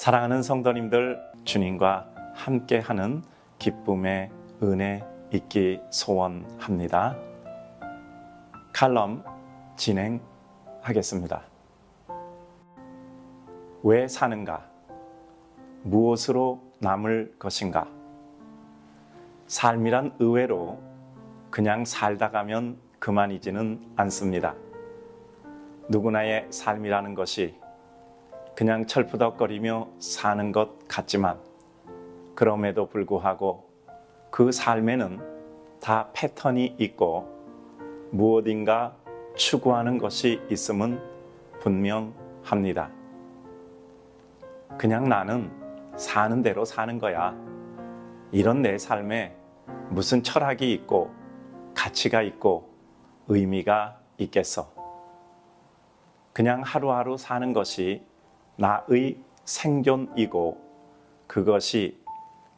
사랑하는 성도님들 주님과 함께하는 기쁨의 은혜 있기 소원합니다. 칼럼 진행하겠습니다. 왜 사는가? 무엇으로 남을 것인가? 삶이란 의외로 그냥 살다 가면 그만이지는 않습니다. 누구나의 삶이라는 것이 그냥 철푸덕거리며 사는 것 같지만 그럼에도 불구하고 그 삶에는 다 패턴이 있고 무엇인가 추구하는 것이 있음은 분명합니다. 그냥 나는 사는 대로 사는 거야. 이런 내 삶에 무슨 철학이 있고 가치가 있고 의미가 있겠어. 그냥 하루하루 사는 것이 나의 생존이고 그것이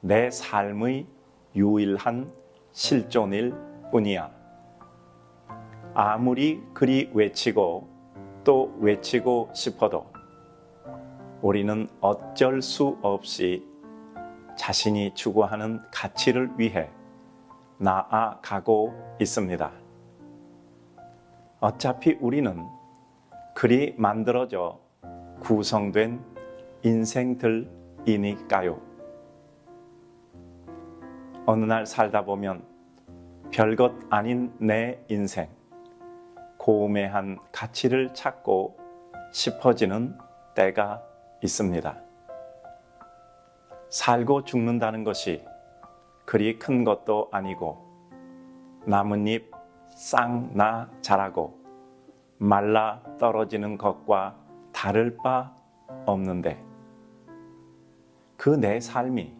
내 삶의 유일한 실존일 뿐이야. 아무리 그리 외치고 또 외치고 싶어도 우리는 어쩔 수 없이 자신이 추구하는 가치를 위해 나아가고 있습니다. 어차피 우리는 그리 만들어져 구성된 인생들이니까요. 어느 날 살다 보면 별것 아닌 내 인생, 고매한 가치를 찾고 싶어지는 때가 있습니다. 살고 죽는다는 그리 큰 것도 아니고 나뭇잎 쌍나 자라고 말라 떨어지는 것과 다를 바 없는데 그 내 삶이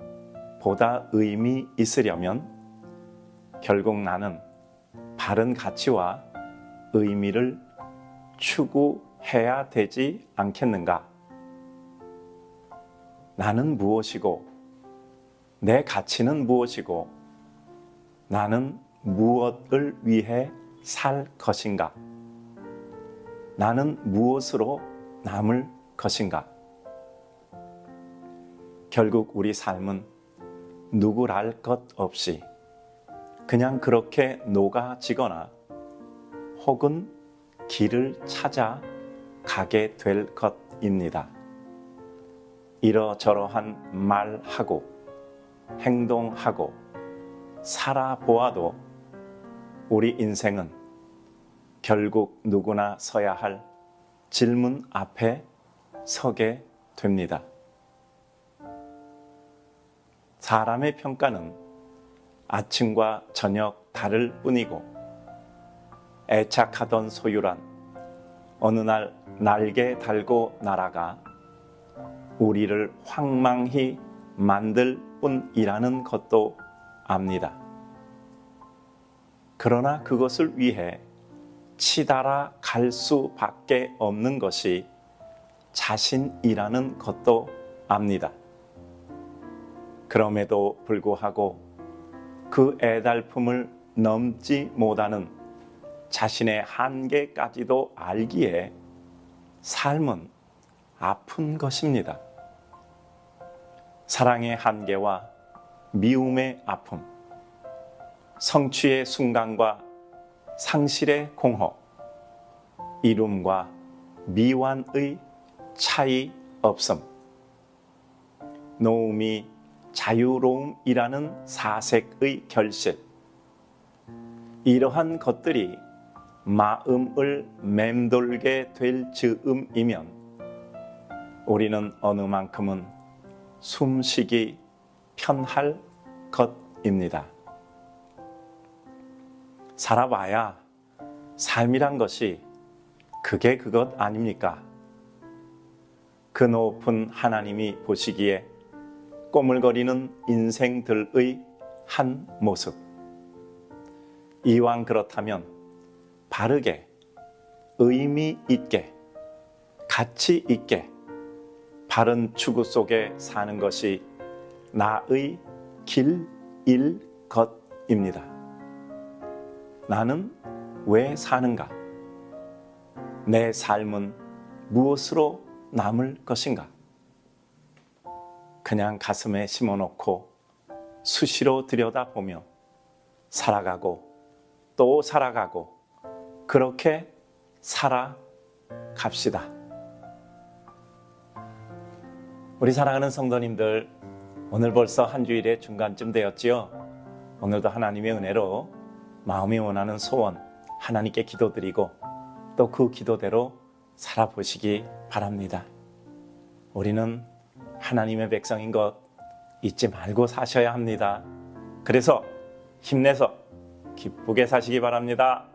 보다 의미 있으려면 결국 나는 바른 가치와 의미를 추구해야 되지 않겠는가? 나는 무엇이고 내 가치는 무엇이고 나는 무엇을 위해 살 것인가? 나는 무엇으로 남을 것인가? 결국 우리 삶은 누구랄 것 없이 그냥 그렇게 녹아지거나 혹은 길을 찾아 가게 될 것입니다. 이러저러한 말하고 행동하고 살아보아도 우리 인생은 결국 누구나 서야 할 질문 앞에 서게 됩니다. 사람의 평가는 아침과 저녁 다를 뿐이고 애착하던 소유란 어느 날 날개 달고 날아가 우리를 황망히 만들 뿐이라는 것도 압니다. 그러나 그것을 위해 치달아 갈 수밖에 없는 것이 자신이라는 것도 압니다. 그럼에도 불구하고 그 애달픔을 넘지 못하는 자신의 한계까지도 알기에 삶은 아픈 것입니다. 사랑의 한계와 미움의 아픔, 성취의 순간과 상실의 공허, 이룸과 미완의 차이 없음, 노움이 자유로움이라는 사색의 결실, 이러한 것들이 마음을 맴돌게 될 즈음이면 우리는 어느 만큼은 숨쉬기 편할 것입니다. 살아봐야 삶이란 것이 그게 그것 아닙니까? 그 높은 하나님이 보시기에 꼬물거리는 인생들의 한 모습. 이왕 그렇다면 바르게, 의미 있게, 가치 있게, 바른 추구 속에 사는 것이 나의 길 일 것입니다. 나는 왜 사는가? 내 삶은 무엇으로 남을 것인가? 그냥 가슴에 심어놓고 수시로 들여다보며 살아가고 또 살아가고 그렇게 살아갑시다. 우리 사랑하는 성도님들, 오늘 벌써 한 주일의 중간쯤 되었지요. 오늘도 하나님의 은혜로 마음이 원하는 소원 하나님께 기도드리고 또 그 기도대로 살아보시기 바랍니다. 우리는 하나님의 백성인 것 잊지 말고 사셔야 합니다. 그래서 힘내서 기쁘게 사시기 바랍니다.